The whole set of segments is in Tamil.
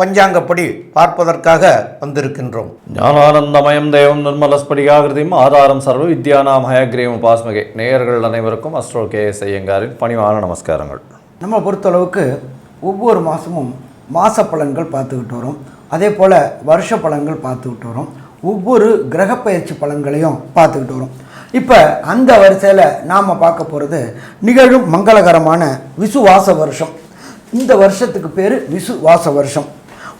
பஞ்சாங்கப்படி பார்ப்பதற்காக வந்திருக்கின்றோம். ஞானானந்தமயம் தேவம் நிர்மலஸ்படிகாகிருதியும் ஆதாரம் சர்வ வித்யானாம் ஹயக்ரீவம் உபாஸ்மகே. நேயர்கள் அனைவருக்கும் அஸ்ட்ரோ கே எஸ் ஐயங்காரின் பணிவான நமஸ்காரங்கள். நம்ம பொறுத்தளவுக்கு ஒவ்வொரு மாதமும் மாத பலன்கள் பார்த்துக்கிட்டு வரோம். அதே போல் வருஷ பலன்கள் பார்த்துக்கிட்டு வரோம். ஒவ்வொரு கிரகப்பெயர்ச்சி பலன்களையும் பார்த்துக்கிட்டு வரோம். இப்போ அந்த வரிசையில் நாம் பார்க்க போகிறது நிகழும் மங்களகரமான விசுவாச வருஷம். இந்த வருஷத்துக்கு பேர் விசுவாச வருஷம்.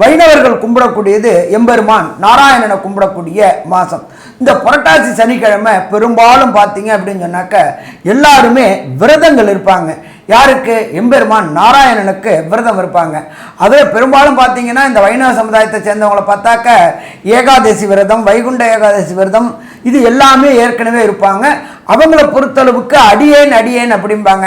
வைணவர்கள் கும்பிடக்கூடியது எம்பெருமான் நாராயணனை கும்பிடக்கூடிய மாதம் இந்த புரட்டாசி சனிக்கிழமை பெரும்பாலும் பார்த்தீங்க அப்படின்னு சொன்னாக்க எல்லாருமே விரதங்கள் இருப்பாங்க. யாருக்கு? எம்பெருமான் நாராயணனுக்கு விரதம் இருப்பாங்க. அதே பெரும்பாலும் பார்த்தீங்கன்னா இந்த வைணவ சமுதாயத்தை சேர்ந்தவங்களை பார்த்தாக்க ஏகாதசி விரதம் வைகுண்ட ஏகாதசி விரதம் இது எல்லாமே ஏற்கனவே இருப்பாங்க. அவங்கள பொறுத்தளவுக்கு அடியேன் அடியேன் அப்படிம்பாங்க.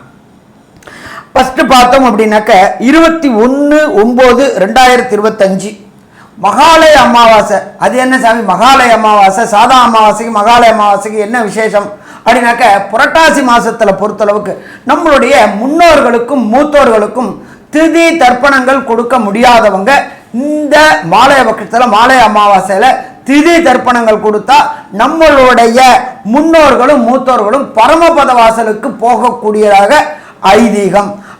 ஃபஸ்ட்டு பார்த்தோம் அப்படின்னாக்க இருபத்தி ஒன்று ஒம்பது ரெண்டாயிரத்தி இருபத்தஞ்சு. மகாலய அமாவாசை. அது என்ன சாமி? மகாலய அமாவாசை. சாதா அமாவாசைக்கு மகாலய அமாவாசைக்கு என்ன விசேஷம்? அப்படின்னாக்க புரட்டாசி மாதத்தில் பொறுத்தளவுக்கு நம்மளுடைய முன்னோர்களுக்கும் மூத்தோர்களுக்கும் திதி தர்ப்பணங்கள் கொடுக்க முடியாதவங்க இந்த மாலய பட்சத்தில் மாலய அமாவாசையில் திதி தர்ப்பணங்கள் கொடுத்தா நம்மளுடைய முன்னோர்களும் மூத்தோர்களும் பரமபத வாசலுக்கு போகக்கூடியதாக ஐதீகம்.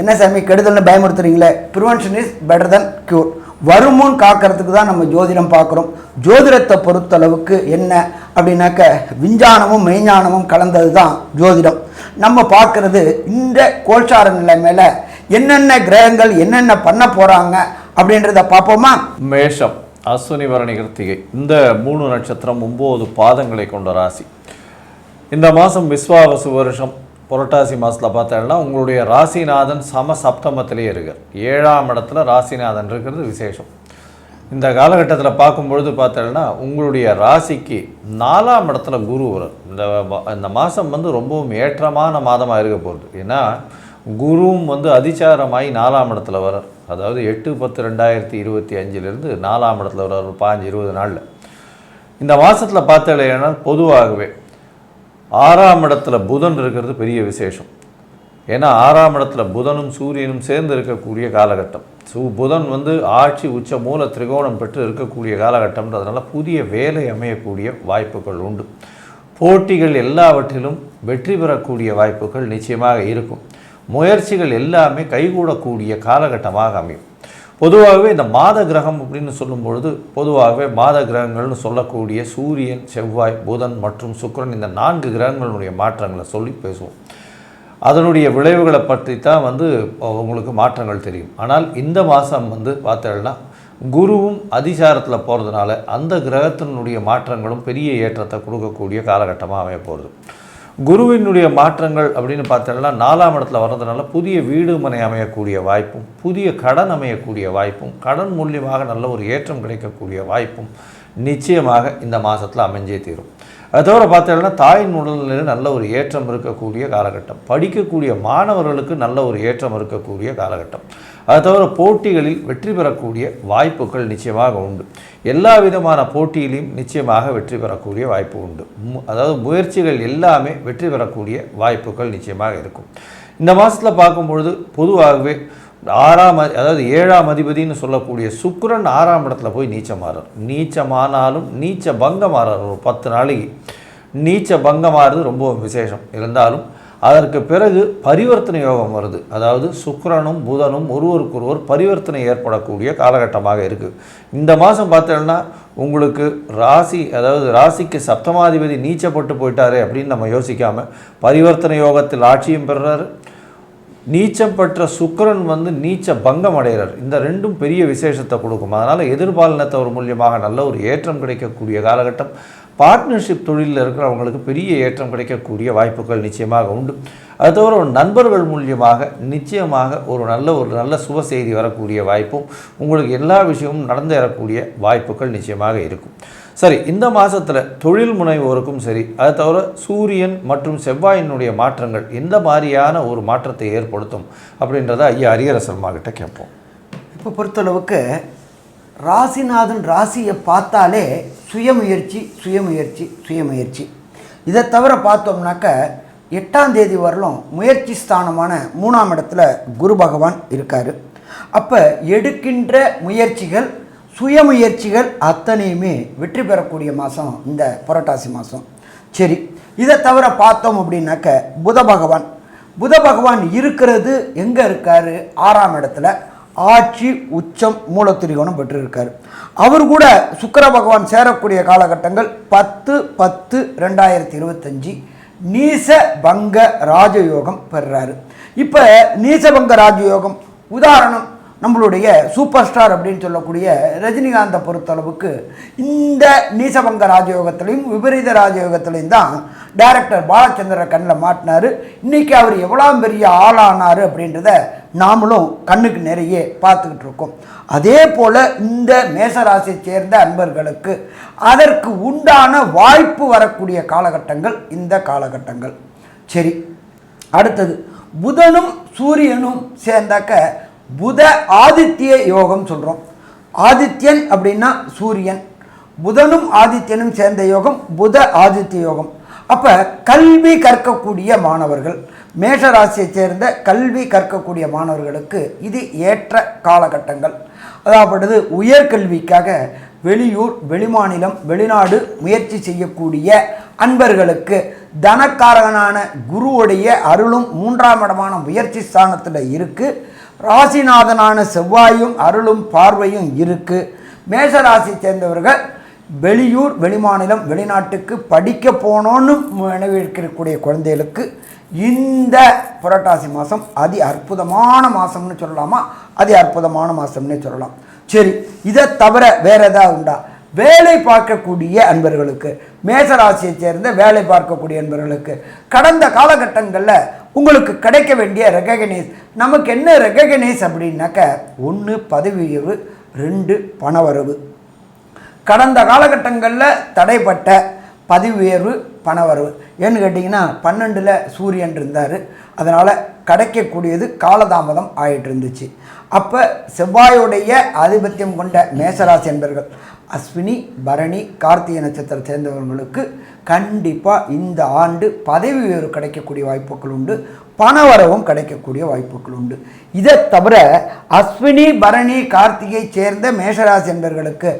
என்ன சாமி கெடுதல்னு பயமுறுத்துறீங்களே? Prevention is better than cure வருமுன் காக்கிறதுக்கு தான் நம்ம ஜோதிடம் பார்க்குறோம். ஜோதிடத்தை பொறுத்தளவுக்கு என்ன அப்படின்னாக்க விஞ்ஞானமும் மெய்ஞானமும் கலந்தது தான் ஜோதிடம். நம்ம பார்க்கறது இந்த கோல்சார நிலை மேலே என்னென்ன கிரகங்கள் என்னென்ன பண்ண போகிறாங்க அப்படின்றத பார்ப்போமா? மேஷம் அஸ்வினி வரணி கிருத்திகை. இந்த மூணு நட்சத்திரம் ஒம்பது பாதங்களை கொண்ட ராசி. இந்த மாதம் விஸ்வாவசு வருஷம். புரட்டாசி மாதத்தில் பார்த்தோம்னா உங்களுடைய ராசிநாதன் சம சப்தமத்திலேயே இருக்கார். ஏழாம் இடத்துல ராசிநாதன் இருக்கிறது விசேஷம். இந்த காலகட்டத்தில் பார்க்கும்பொழுது பார்த்தோம்னா உங்களுடைய ராசிக்கு நாலாம் இடத்துல குரு வரும் இந்த இந்த மாதம் வந்து ரொம்பவும் ஏற்றமான மாதமாக இருக்க போகிறது ஏன்னா குருவும் வந்து அதிச்சாரமாகி நாலாம் இடத்துல வரார் அதாவது எட்டு பத்து ரெண்டாயிரத்தி இருபத்தி அஞ்சிலிருந்து நாலாம் இடத்துல வர்றார். ஒரு பாஞ்சு இருபது நாளில். இந்த மாதத்தில் பார்த்தீங்கன்னா பொதுவாகவே ஆறாம் இடத்துல புதன் இருக்கிறது பெரிய விசேஷம். ஏன்னா ஆறாம் இடத்துல புதனும் சூரியனும் சேர்ந்து இருக்கக்கூடிய காலகட்டம். சூ புதன் வந்து ஆட்சி உச்ச மூல திரிகோணம் பெற்று இருக்கக்கூடிய காலகட்டம்ன்றதுனால புதிய வேலை அமையக்கூடிய வாய்ப்புகள் உண்டு. போட்டிகள் எல்லாவற்றிலும் வெற்றி பெறக்கூடிய வாய்ப்புகள் நிச்சயமாக இருக்கும். முயற்சிகள் எல்லாமே கைகூடக்கூடிய காலகட்டமாக அமையும். பொதுவாகவே இந்த மாத கிரகம் அப்படின்னு சொல்லும்பொழுது பொதுவாகவே மாத கிரகங்கள்னு சொல்லக்கூடிய சூரியன் செவ்வாய் புதன் மற்றும் சுக்கிரன் இந்த நான்கு கிரகங்களுடைய மாற்றங்களை சொல்லி பேசுவோம். அதனுடைய விளைவுகளை பற்றி தான் வந்து உங்களுக்கு மாற்றங்கள் தெரியும். ஆனால் இந்த மாதம் வந்து பார்த்தேன்னா குருவும் அதிசாரத்தில் போகிறதுனால அந்த கிரகத்தினுடைய மாற்றங்களும் பெரிய ஏற்றத்தை கொடுக்கக்கூடிய காலகட்டமாக அமைய போகிறது குருவினுடைய மாற்றங்கள் அப்படின்னு பார்த்தோம்னா நாலாம் இடத்துல வர்றதுனால புதிய வீடு மனை அமையக்கூடிய வாய்ப்பும் புதிய கடன் அமையக்கூடிய வாய்ப்பும் கடன் மூலியமாக நல்ல ஒரு ஏற்றம் கிடைக்கக்கூடிய வாய்ப்பும் நிச்சயமாக இந்த மாதத்தில் அமைஞ்சே தீரும். அது தவிர பார்த்தோம்னா தாயின் உடல்நிலையில் நல்ல ஒரு ஏற்றம் இருக்கக்கூடிய காலகட்டம் படிக்கக்கூடிய மாணவர்களுக்கு நல்ல ஒரு ஏற்றம் இருக்கக்கூடிய காலகட்டம். அது தவிர போட்டிகளில் வெற்றி பெறக்கூடிய வாய்ப்புகள் நிச்சயமாக உண்டு. எல்லா விதமான போட்டியிலையும் நிச்சயமாக வெற்றி பெறக்கூடிய வாய்ப்பு உண்டு. மு- அதாவது முயற்சிகள் எல்லாமே வெற்றி பெறக்கூடிய வாய்ப்புகள் நிச்சயமாக இருக்கும். இந்த மாதத்தில் பார்க்கும்பொழுது பொதுவாகவே ஆறாம் அதாவது ஏழாம் அதிபதின்னு சொல்லக்கூடிய சுக்கரன் ஆறாம் இடத்துல போய் நீச்சமாறார். நீச்சமானாலும் நீச்ச பங்கமாறார். ஒரு பத்து நாளைக்கு நீச்ச பங்கமாறுறது ரொம்ப விசேஷம். இருந்தாலும் அதற்கு பிறகு பரிவர்த்தனை யோகம் வருது. அதாவது சுக்கரனும் புதனும் ஒருவருக்கொருவர் பரிவர்த்தனை ஏற்படக்கூடிய காலகட்டமாக இருக்குது இந்த மாதம் பார்த்தோம்னா உங்களுக்கு ராசி அதாவது ராசிக்கு சப்தமாதிபதி நீச்சப்பட்டு போயிட்டாரே அப்படின்னு நம்ம யோசிக்காமல் பரிவர்த்தனை யோகத்தில் ஆட்சியும் பெறுறாரு. நீச்சம் பெற்ற சுக்கரன் வந்து நீச்ச பங்கம் அடைகிறார். இந்த ரெண்டும் பெரிய விசேஷத்தை கொடுக்கும். அதனால் எதிர்பாலினத்தவர் மூலியமாக நல்ல ஒரு ஏற்றம் கிடைக்கக்கூடிய காலகட்டம். பார்ட்னர்ஷிப் தொழிலில் இருக்கிறவங்களுக்கு பெரிய ஏற்றம் கிடைக்கக்கூடிய வாய்ப்புகள் நிச்சயமாக உண்டு. அது தவிர ஒரு நண்பர்கள் மூலியமாக நிச்சயமாக ஒரு நல்ல ஒரு நல்ல சுப செய்தி வரக்கூடிய வாய்ப்பும் உங்களுக்கு எல்லா விஷயமும் நடந்தேறக்கூடிய வாய்ப்புகள் நிச்சயமாக இருக்கும். சரி இந்த மாதத்தில் தொழில் முனைவோருக்கும் சரி அது தவிர சூரியன் மற்றும் செவ்வாயினுடைய மாற்றங்கள் எந்த மாதிரியான ஒரு மாற்றத்தை ஏற்படுத்தும் அப்படின்றத ஐயா ஹரியரசர்மா கிட்ட கேட்போம். இப்போ பொறுத்தளவுக்கு ராசிநாதன் ராசியை பார்த்தாலே சுயமுயற்சி சுயமுயற்சி சுயமுயற்சி. இதை தவிர பார்த்தோம்னாக்க எட்டாம் தேதி வரலும் முயற்சி ஸ்தானமான மூணாம் இடத்துல குரு பகவான் இருக்கார். அப்போ எடுக்கின்ற முயற்சிகள் சுயமுயற்சிகள் அத்தனையுமே வெற்றி பெறக்கூடிய மாதம் இந்த புரட்டாசி மாதம் சரி இதை தவிர பார்த்தோம் அப்படின்னாக்க புத பகவான். புத பகவான் இருக்கிறது எங்கே இருக்கார்? ஆறாம் இடத்துல. ஆட்சி உச்சம் மூலத்திரிகோணம் பெற்றிருக்கார். அவர் கூட சுக்கர பகவான் சேரக்கூடிய காலகட்டங்கள் பத்து பத்து ரெண்டாயிரத்தி இருபத்தஞ்சி நீச பங்க ராஜயோகம் பெறுறாரு இப்போ நீசபங்க ராஜயோகம் உதாரணம் நம்மளுடைய சூப்பர் ஸ்டார் அப்படின்னு சொல்லக்கூடிய ரஜினிகாந்தை பொறுத்தளவுக்கு இந்த நீசபங்க ராஜயோகத்திலையும் விபரீத ராஜயோகத்திலையும் தான் டைரக்டர் பாலச்சந்திர கண்ணில் மாட்டினார். இன்றைக்கி அவர் எவ்வளோ பெரிய ஆளானார் அப்படின்றத நாமளும் கண்ணுக்கு நிறைய பார்த்துக்கிட்டு இருக்கோம். அதே போல் இந்த மேசராசியை சேர்ந்த அன்பர்களுக்கு அதற்கு உண்டான வாய்ப்பு வரக்கூடிய காலகட்டங்கள் இந்த காலகட்டங்கள். சரி அடுத்தது. புதனும் சூரியனும் சேர்ந்தாக்க புத ஆதித்ய யோகம் சொல்கிறோம் ஆதித்யன் அப்படின்னா சூரியன். புதனும் ஆதித்யனும் சேர்ந்த யோகம் புத ஆதித்ய யோகம். அப்போ கல்வி கற்கக்கூடிய மாணவர்கள் மேஷராசியை சேர்ந்த கல்வி கற்கக்கூடிய மாணவர்களுக்கு இது ஏற்ற காலகட்டங்கள். அதாவது உயர்கல்விக்காக வெளியூர் வெளிமாநிலம் வெளிநாடு முயற்சி செய்யக்கூடிய அன்பர்களுக்கு தனக்காரகனான குருவுடைய அருளும் மூன்றாம் இடமான முயற்சி ஸ்தானத்தில் இருக்குது ராசிநாதனான செவ்வாயும் அருளும் பார்வையும் இருக்குது மேஷராசி சேர்ந்தவர்கள் வெளியூர் வெளிமாநிலம் வெளிநாட்டுக்கு படிக்க போனோன்னு நினைவிருக்கக்கூடிய குழந்தைகளுக்கு இந்த புரட்டாசி மாதம் அதி அற்புதமான மாதம்னு சொல்லலாமா? அதி அற்புதமான மாதம்னே சொல்லலாம். சரி இதை தவிர வேறு எதாவது உண்டா? வேலை பார்க்கக்கூடிய அன்பர்களுக்கு மேசராசியை சேர்ந்த வேலை பார்க்கக்கூடிய அன்பர்களுக்கு கடந்த காலகட்டங்களில் உங்களுக்கு கிடைக்க வேண்டிய ரெககனைஸ். நமக்கு என்ன ரெககனைஸ் அப்படின்னாக்க ஒன்று பதவி உயர்வு ரெண்டு பணவரவு. கடந்த காலகட்டங்களில் தடைப்பட்ட பதவி உயர்வு பணவரவு. ஏன்னு கேட்டிங்கன்னா பன்னெண்டில் சூரியன் இருந்தார். அதனால் கிடைக்கக்கூடியது காலதாமதம் ஆயிட்டு இருந்துச்சு. அப்போ செவ்வாயுடைய ஆதிபத்தியம் கொண்ட மேசராசி என்பர்கள் அஸ்வினி பரணி கார்த்திகை நட்சத்திரம் சேர்ந்தவர்களுக்கு கண்டிப்பாக இந்த ஆண்டு பதவி உயர்வு கிடைக்கக்கூடிய வாய்ப்புகள் உண்டு பணவரவும் கிடைக்கக்கூடிய வாய்ப்புகள் உண்டு. இதை தவிர அஸ்வினி பரணி கார்த்திகை சேர்ந்த மேஷராசி என்பர்களுக்கு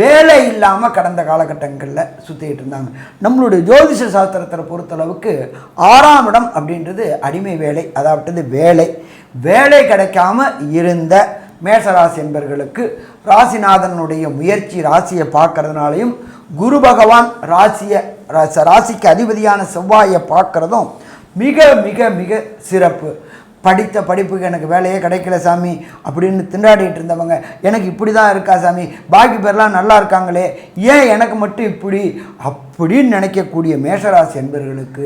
வேலை இல்லாமல் கடந்த காலகட்டங்களில் சுற்றிக்கிட்டு இருந்தாங்க. நம்மளுடைய ஜோதிஷ சாஸ்திரத்தை பொறுத்தளவுக்கு ஆறாம் இடம் அப்படின்றது அடிமை வேலை அதாவது வேலை. வேலை கிடைக்காம இருந்த மேஷராசி என்பர்களுக்கு ராசிநாதனுடைய முயற்சி ராசியை பார்க்கறதுனாலையும் குரு பகவான் ராசியை ராசிக்கு அதிபதியான செவ்வாயை பார்க்கறதும் மிக மிக மிக சிறப்பு. படித்த படிப்புக்கு எனக்கு வேலையே கிடைக்கல சாமி அப்படின்னு திண்டாடிட்டு இருந்தவங்க எனக்கு இப்படி தான் இருக்கா சாமி? பாக்கி பேர்லாம் நல்லா இருக்காங்களே ஏன் எனக்கு மட்டும் இப்படி? அப்படின்னு நினைக்கக்கூடிய மேஷராசி என்பவர்களுக்கு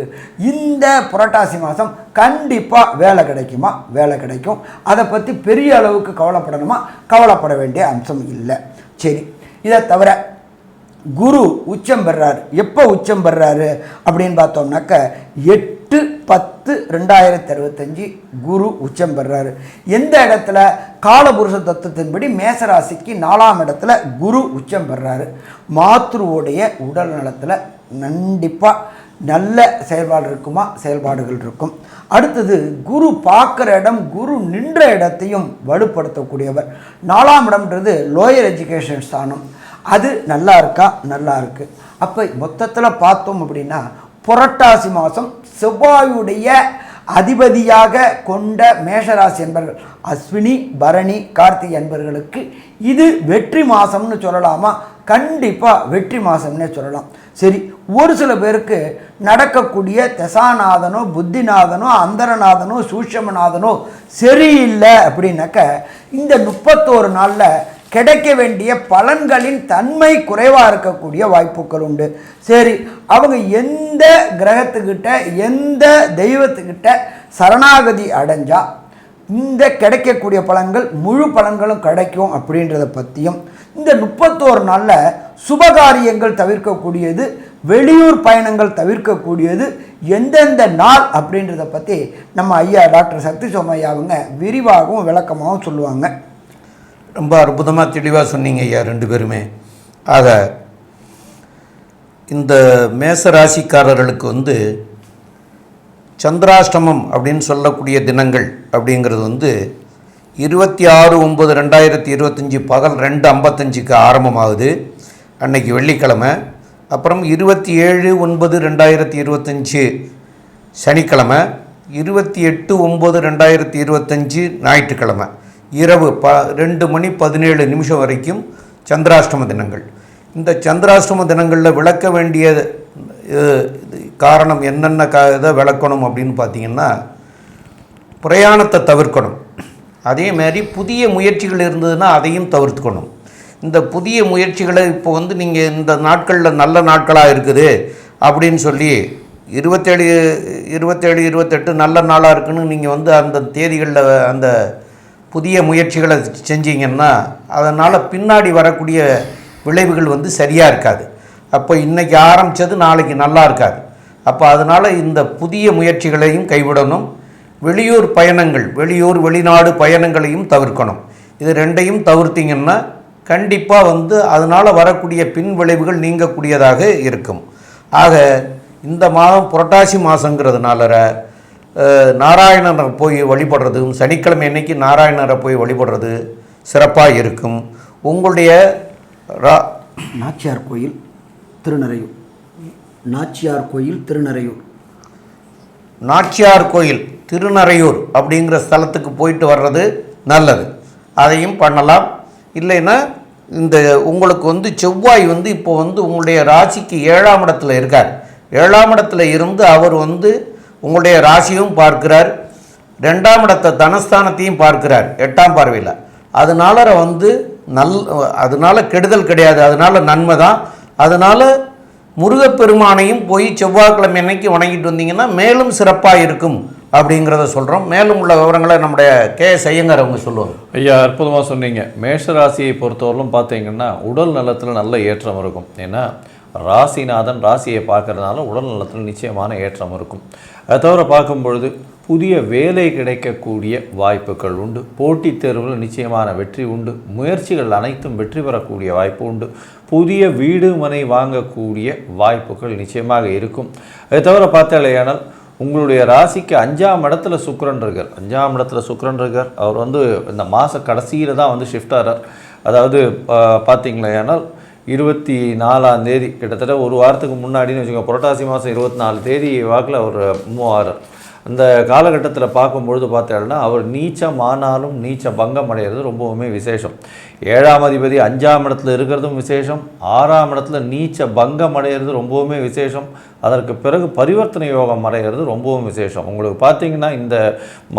இந்த புரட்டாசி மாதம் கண்டிப்பாக வேலை கிடைக்குமா? வேலை கிடைக்கும். அதை பற்றி பெரிய அளவுக்கு கவலைப்படணுமா? கவலைப்பட வேண்டிய அம்சம் இல்லை. சரி இதை தவிர குரு உச்சம் பெறார். எப்போ உச்சம் பெறாரு அப்படின்னு பார்த்தோம்னாக்க எட்டு எட்டு பத்து ரெண்டாயிரத்தி அறுபத்தஞ்சு குரு உச்சம் பெறாரு. எந்த இடத்துல? காலபுருஷ தத்துவத்தின்படி மேசராசிக்கு நாலாம் இடத்துல குரு உச்சம் பெறாரு. மாத்ருவோடைய உடல் நலத்தில் கண்டிப்பாக நல்ல செயல்பாடு இருக்குமா? செயல்பாடுகள் இருக்கும். அடுத்தது குரு பார்க்குற இடம் குரு நின்ற இடத்தையும் வலுப்படுத்தக்கூடியவர். நாலாம் இடம்ன்றது லோயர் எஜுகேஷன் ஸ்தானம். அது நல்லா இருக்கா? நல்லா இருக்குது அப்போ மொத்தத்தில் பார்த்தோம் அப்படின்னா புரட்டாசி மாதம் செவ்வாயுடைய அதிபதியாக கொண்ட மேஷராசி என்பர்கள் அஸ்வினி பரணி கார்த்திகை என்பர்களுக்கு இது வெற்றி மாதம்னு சொல்லலாமா? கண்டிப்பாக வெற்றி மாதம்னே சொல்லலாம். சரி ஒரு சில பேருக்கு நடக்கக்கூடிய தசாநாதனோ புத்திநாதனோ அந்தரநாதனோ சூஷமநாதனோ சரியில்லை அப்படின்னாக்க இந்த முப்பத்தோரு நாளில் கிடைக்க வேண்டிய பலன்களின் தன்மை குறைவாக இருக்கக்கூடிய வாய்ப்புகள் உண்டு. சரி அவங்க எந்த கிரகத்துக்கிட்ட எந்த தெய்வத்துக்கிட்ட சரணாகதி அடைஞ்சா இந்த கிடைக்கக்கூடிய பலன்கள் முழு பலன்களும் கிடைக்கும் அப்படின்றத பற்றியும் இந்த முப்பத்தோரு நாளில் சுபகாரியங்கள் தவிர்க்கக்கூடியது வெளியூர் பயணங்கள் தவிர்க்கக்கூடியது எந்தெந்த நாள் அப்படின்றத பற்றி நம்ம ஐயா டாக்டர் சக்தி சோமையா அவங்க விரிவாகவும் விளக்கமாகவும் சொல்லுவாங்க. ரொம்ப அற்புதமாக தெளிவாக சொன்னீங்க ஐயா ரெண்டு பேருமே. ஆக இந்த மேச ராசிக்காரர்களுக்கு வந்து சந்திராஷ்டமம் அப்படின்னு சொல்லக்கூடிய தினங்கள் அப்படிங்கிறது வந்து இருபத்தி ஆறு ஒம்பது ரெண்டாயிரத்தி இருபத்தஞ்சி பகல் ரெண்டு ஐம்பத்தஞ்சுக்கு ஆரம்பமாகுது. அன்னைக்கு வெள்ளிக்கிழமை. அப்புறம் இருபத்தி ஏழு ஒன்பது ரெண்டாயிரத்தி இருபத்தஞ்சி சனிக்கிழமை. இருபத்தி எட்டு ஒம்பது ரெண்டாயிரத்தி இருபத்தஞ்சி ஞாயிற்றுக்கிழமை. இரவு ப ரெண்டு மணி பதினேழு நிமிஷம் வரைக்கும் சந்திராஷ்டம தினங்கள். இந்த சந்திராஷ்டம தினங்களில் விளக்க வேண்டிய காரணம் என்னென்ன க இதை விளக்கணும் அப்படின்னு பார்த்தீங்கன்னா பிரயாணத்தை தவிர்க்கணும். அதே மாதிரி புதிய முயற்சிகள் இருந்ததுன்னா அதையும் தவிர்த்துக்கணும். இந்த புதிய முயற்சிகளை இப்போ வந்து நீங்கள் இந்த நாட்களில் நல்ல நாட்களாக இருக்குது அப்படின்னு சொல்லி இருபத்தேழு இருபத்தேழு இருபத்தெட்டு நல்ல நாளாக இருக்குன்னு நீங்கள் வந்து அந்த தேதிகளில் அந்த புதிய முயற்சிகளை செஞ்சீங்கன்னா அதனால் பின்னாடி வரக்கூடிய விளைவுகள் வந்து சரியாக இருக்காது. அப்போ இன்றைக்கி ஆரம்பித்தது நாளைக்கு நல்லா இருக்காது. அப்போ அதனால் இந்த புதிய முயற்சிகளையும் கைவிடணும். வெளியூர் பயணங்கள் வெளியூர் வெளிநாடு பயணங்களையும் தவிர்க்கணும். இது ரெண்டையும் தவிர்த்திங்கன்னா கண்டிப்பாக வந்து அதனால் வரக்கூடிய பின் விளைவுகள் நீங்கக்கூடியதாக இருக்கும். ஆக இந்த மாதம் புரட்டாசி மாதங்கிறதுனால நாராயணரை போய் வழிபடுறதும் சனிக்கிழமை அன்னைக்கு நாராயணரை போய் வழிபடுறது சிறப்பாக இருக்கும். உங்களுடைய ரா நாச்சியார் கோயில் திருநறையூர். நாச்சியார் கோயில் திருநறையூர். நாச்சியார் கோயில் திருநறையூர் அப்படிங்கிற ஸ்தலத்துக்கு போயிட்டு வர்றது நல்லது. அதையும் பண்ணலாம். இல்லைன்னா இந்த உங்களுக்கு வந்து செவ்வாய் வந்து இப்போ வந்து உங்களுடைய ராசிக்கு ஏழாம் இடத்துல இருக்கார். ஏழாம் இடத்துல இருந்து அவர் வந்து உங்களுடைய ராசியும் பார்க்கிறார். ரெண்டாம் இடத்த தனஸ்தானத்தையும் பார்க்கிறார். எட்டாம் பார்வையில். அதனால வந்து நல் அதனால கெடுதல் கிடையாது. அதனால நன்மை தான். அதனால் முருகப்பெருமானையும் போய் செவ்வாய்க்கிழமை அன்னைக்கு வணங்கிட்டு வந்தீங்கன்னா மேலும் சிறப்பாக இருக்கும் அப்படிங்கிறத சொல்கிறோம் மேலும் உள்ள விவரங்களை நம்முடைய கே செய்யங்கர் அவங்க சொல்லுவாங்க. ஐயா அற்புதமாக சொன்னீங்க. மேஷராசியை பொறுத்தவரையிலும் பார்த்தீங்கன்னா உடல் நலத்தில் நல்ல ஏற்றம் இருக்கும். ஏன்னா ராசிநாதன் ராசியை பார்க்கறதுனால உடல் நலத்தில் நிச்சயமான ஏற்றம் இருக்கும். அதை தவிர பார்க்கும் பொழுது புதிய வேலை கிடைக்கக்கூடிய வாய்ப்புகள் உண்டு. போட்டித் தேர்வில் நிச்சயமான வெற்றி உண்டு. முயற்சிகள் அனைத்தும் வெற்றி பெறக்கூடிய வாய்ப்பு உண்டு. புதிய வீடு மனை வாங்கக்கூடிய வாய்ப்புகள் நிச்சயமாக இருக்கும். அதை தவிர பார்த்தாலேயானால் உங்களுடைய ராசிக்கு அஞ்சாம் இடத்துல சுக்கரன் இருக்கார். அஞ்சாம் இடத்துல சுக்கரன் இருக்கார். அவர் வந்து இந்த மாத கடைசியில் தான் வந்து ஷிஃப்ட் ஆகிறார் அதாவது பார்த்தீங்களேனால் இருபத்தி நாலாம் தேதி. கிட்டத்தட்ட ஒரு வாரத்துக்கு முன்னாடின்னு வச்சுக்கோங்க புரட்டாசி மாதம் இருபத்தி நாலு தேதி வாக்கில் அவர் மூவ் அந்த காலகட்டத்தில் பார்க்கும்பொழுது பார்த்தேன்னா அவர் நீச்சம் ஆனாலும் நீச்ச பங்கம் அடைகிறது ரொம்பவுமே விசேஷம். ஏழாம் அதிபதி அஞ்சாம் இடத்துல இருக்கிறதும் விசேஷம் ஆறாம் இடத்துல நீச்ச பங்கம் அடைகிறது ரொம்பவுமே விசேஷம் அதற்கு பிறகு பரிவர்த்தனை யோகம் அடைகிறது ரொம்பவும் விசேஷம். உங்களுக்கு பார்த்தீங்கன்னா இந்த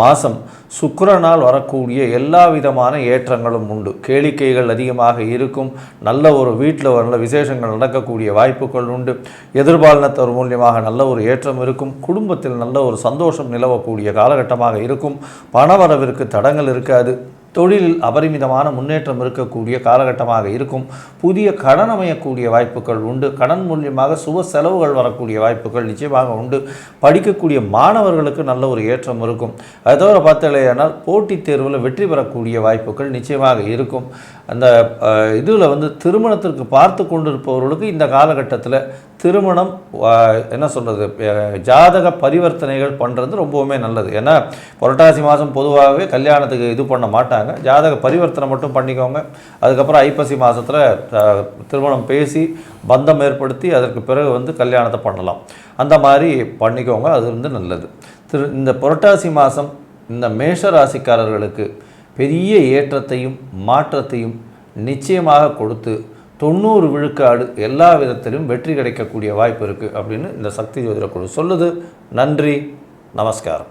மாதம் சுக்கரனால் வரக்கூடிய எல்லா விதமான ஏற்றங்களும் உண்டு. கேளிக்கைகள் அதிகமாக இருக்கும் நல்ல ஒரு வீட்டில் நல்ல விசேஷங்கள் நடக்கக்கூடிய வாய்ப்புகள் உண்டு. எதிர்பாலினத்தவர் மூலியமாக நல்ல ஒரு ஏற்றம் இருக்கும் குடும்பத்தில் நல்ல ஒரு சந்தோஷம் நிலவக்கூடிய காலகட்டமாக இருக்கும். பணவரவிற்கு தடங்கள் இருக்காது. தொழிலில் அபரிமிதமான முன்னேற்றம் இருக்கக்கூடிய காலகட்டமாக இருக்கும். புதிய கடன் அமையக்கூடிய வாய்ப்புகள் உண்டு. கடன் மூலியமாக சுப செலவுகள் வரக்கூடிய வாய்ப்புகள் நிச்சயமாக உண்டு. படிக்கக்கூடிய மாணவர்களுக்கு நல்ல ஒரு ஏற்றம் இருக்கும். அது தவிர பார்த்தாலேயானால் போட்டித் தேர்வில் வெற்றி பெறக்கூடிய வாய்ப்புகள் நிச்சயமாக இருக்கும். அந்த இதில் வந்து திருமணத்திற்கு பார்த்து கொண்டிருப்பவர்களுக்கு இந்த காலகட்டத்தில் திருமணம் என்ன சொல்கிறது ஜாதக பரிவர்த்தனைகள் பண்ணுறது ரொம்பவுமே நல்லது. ஏன்னா புரட்டாசி மாதம் பொதுவாகவே கல்யாணத்துக்கு இது பண்ண மாட்டாங்க. ஜாதக பரிவர்த்தனை மட்டும் பண்ணிக்கோங்க. அதுக்கப்புறம் ஐப்பசி மாதத்தில் திருமணம் பேசி பந்தம் ஏற்படுத்தி அதற்கு பிறகு வந்து கல்யாணத்தை பண்ணலாம். அந்த மாதிரி பண்ணிக்கோங்க. அது வந்து நல்லது. திரு இந்த புரட்டாசி மாதம் இந்த மேஷ ராசிக்காரர்களுக்கு பெரிய ஏற்றத்தையும் மாற்றத்தையும் நிச்சயமாக கொடுத்து தொண்ணூறு விழுக்காடு எல்லா விதத்திலும் வெற்றி கிடைக்கக்கூடிய வாய்ப்பு இருக்குது அப்படின்னு இந்த சக்தி ஜோதிட குழு சொல்லுது. நன்றி. நமஸ்காரம்.